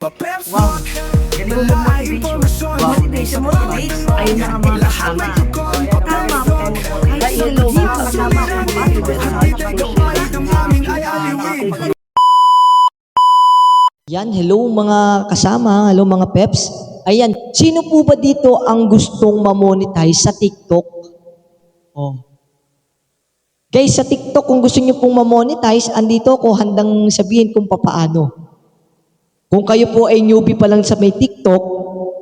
Wow, galing mo. Motivation mo, Rich. Ayun na ang mga kasama. Tama po. Ay, mga kasama. Yan, hello mga kasama, hello mga peps. Ayan, sino po ba dito ang gustong ma-monetize sa TikTok? Oh. Guys, sa TikTok, kung gusto niyo pong ma-monetize, andito ako handang sabihin kung papaano. Kung kayo po ay newbie pa lang sa may TikTok,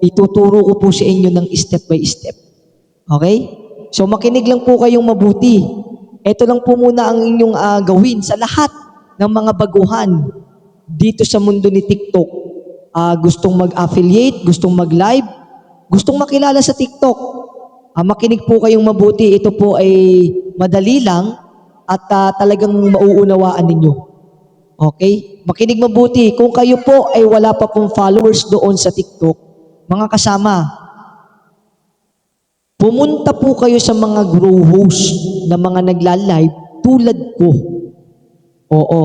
ituturo ko po sa inyo ng step by step. Okay? So makinig lang po kayong mabuti. Ito lang po muna ang inyong ah, gawin sa lahat ng mga baguhan dito sa mundo ni TikTok. Ah, gustong mag-affiliate, gustong mag-live, gustong makilala sa TikTok. Ah, makinig po kayong mabuti. Ito po ay madali lang at ah, talagang mauunawaan ninyo. Okay? Makinig mabuti. Kung kayo po ay wala pa pong followers doon sa TikTok, mga kasama, pumunta po kayo sa mga grow host na mga nagla-live tulad ko. Oo.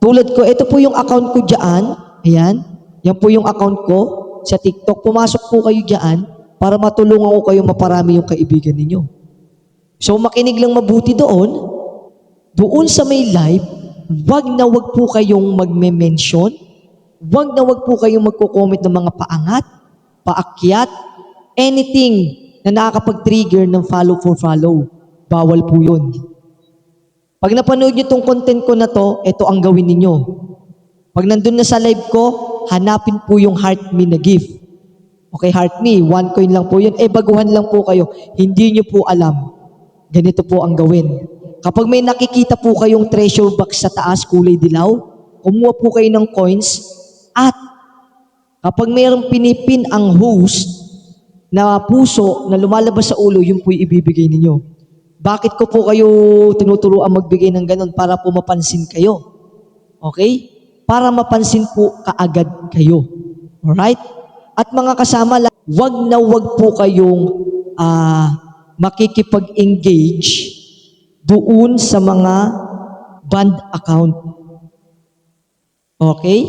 Tulad ko, ito po yung account ko dyan. Ayan. Yan po yung account ko sa TikTok. Pumasok po kayo dyan para matulungan ko kayo maparami yung kaibigan ninyo. So makinig lang mabuti doon. Doon sa may live, wag na wag po kayong magme-mention. Wag na wag po kayong magko-comment ng mga paangat, paakyat, anything na nakakapag-trigger ng follow for follow. Bawal po yun. Pag napanood nyo tong content ko na to, ito ang gawin ninyo. Pag nandun na sa live ko, hanapin po yung heart me na gift. Okay, heart me, one coin lang po yun. Eh, baguhan lang po kayo. Hindi nyo po alam. Ganito po ang gawin. Kapag may nakikita po kayong treasure box sa taas, kulay dilaw, kumuha po kayo ng coins at kapag mayroong pinipin ang host na puso na lumalabas sa ulo, yun po ibibigay ninyo. Bakit ko po kayo tinuturuan magbigay ng ganun? Para po mapansin kayo. Okay? Para mapansin po kaagad kayo. Alright? At mga kasama, wag na wag po kayong ah, makikipag-engage doon sa mga band account. Okay?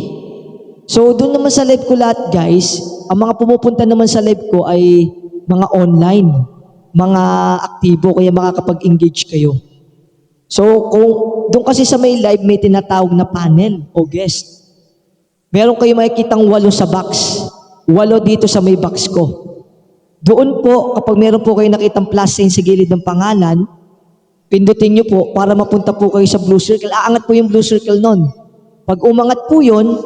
So, doon naman sa live ko lahat, guys, ang mga pumupunta naman sa live ko ay mga online, mga aktibo, kaya makakapag-engage kayo. So, kung doon kasi sa may live, may tinatawag na panel o guest. Meron kayo makikitang walo sa box. Walo dito sa may box ko. Doon po, kapag meron po kayo nakitang plus sign sa gilid ng pangalan, pindutin nyo po para mapunta po kayo sa blue circle. Aangat po yung blue circle nun. Pag umangat po yun,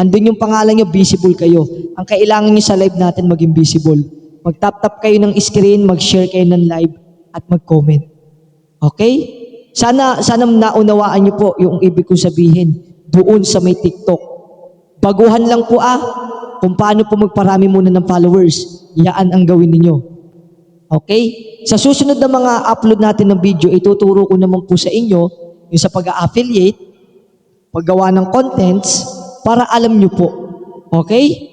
andun yung pangalan nyo, visible kayo. Ang kailangan nyo sa live natin maging visible. Mag-tap-tap kayo ng screen, mag-share kayo ng live, at mag-comment. Okay? Sana, sana naunawaan nyo po yung ibig kong sabihin doon sa may TikTok. Baguhan lang po ah, kung paano po magparami muna ng followers. Yaan ang gawin ninyo. Okay? Sa susunod na mga upload natin ng video, ituturo ko naman po sa inyo yung sa pag-affiliate, paggawa ng contents, para alam nyo po. Okay?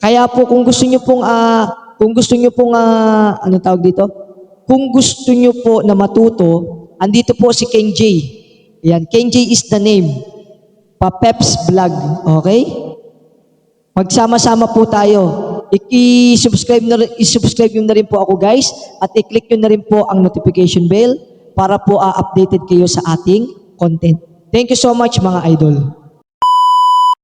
Kaya po kung gusto nyo pong, ah, kung gusto nyo pong, ah, ano tawag dito? Kung gusto nyo po na matuto, andito po si Ken J. Yan, Ken J is the name. Pa-Peps Vlog. Okay? Magsama-sama po tayo. I-subscribe na i-subscribe nyo na rin po ako guys at i-click nyo na rin po ang notification bell para po uh, updated kayo sa ating content. Thank you so much mga idol.